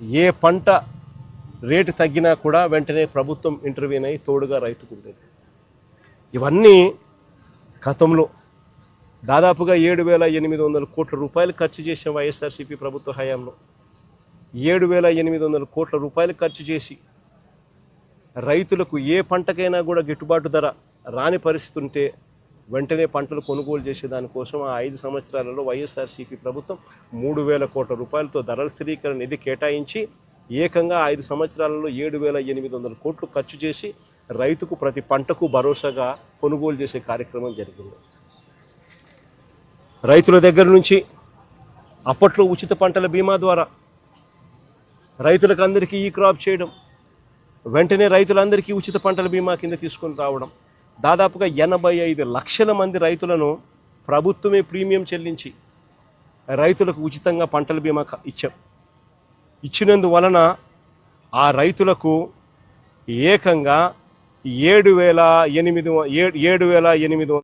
ఏ పంట రేటు తగ్గినా కూడా వెంటనే ప్రభుత్వం ఇంటర్వ్యూన్ అయ్యి తోడుగా రైతుకు ఉండేది ఇవన్నీ గతంలో దాదాపుగా ఏడు వేల ఎనిమిది వందల కోట్ల రూపాయలు ఖర్చు చేసిన వైఎస్ఆర్సీపీ ప్రభుత్వ హయాంలో ఏడు వేల ఎనిమిది వందల కోట్ల రూపాయలు ఖర్చు చేసి రైతులకు ఏ పంటకైనా కూడా గిట్టుబాటు ధర రాని పరిస్థితి ఉంటే వెంటనే పంటలు కొనుగోలు చేసే దానికోసం ఆ ఐదు సంవత్సరాలలో వైఎస్ఆర్సీపీ ప్రభుత్వం మూడు వేల కోట్ల రూపాయలతో ధరల స్థిరీకరణ నిధి కేటాయించి ఏకంగా ఐదు సంవత్సరాలలో ఏడు వేల ఎనిమిది వందల కోట్లు ఖర్చు చేసి రైతుకు ప్రతి పంటకు భరోసాగా కొనుగోలు చేసే కార్యక్రమం జరిగింది. రైతుల దగ్గర నుంచి అప్పట్లో ఉచిత పంటల బీమా ద్వారా రైతులకు అందరికీ ఈ క్రాప్ చేయడం వెంటనే రైతులందరికీ ఉచిత పంటల బీమా కింద తీసుకొని రావడం దాదాపుగా ఎనభై ఐదు లక్షల మంది రైతులను ప్రభుత్వమే ప్రీమియం చెల్లించి రైతులకు ఉచితంగా పంటల బీమా ఇచ్చాం. ఇచ్చినందువలన ఆ రైతులకు ఏకంగా ఏడు వేల ఎనిమిది ఏడు వేల ఎనిమిది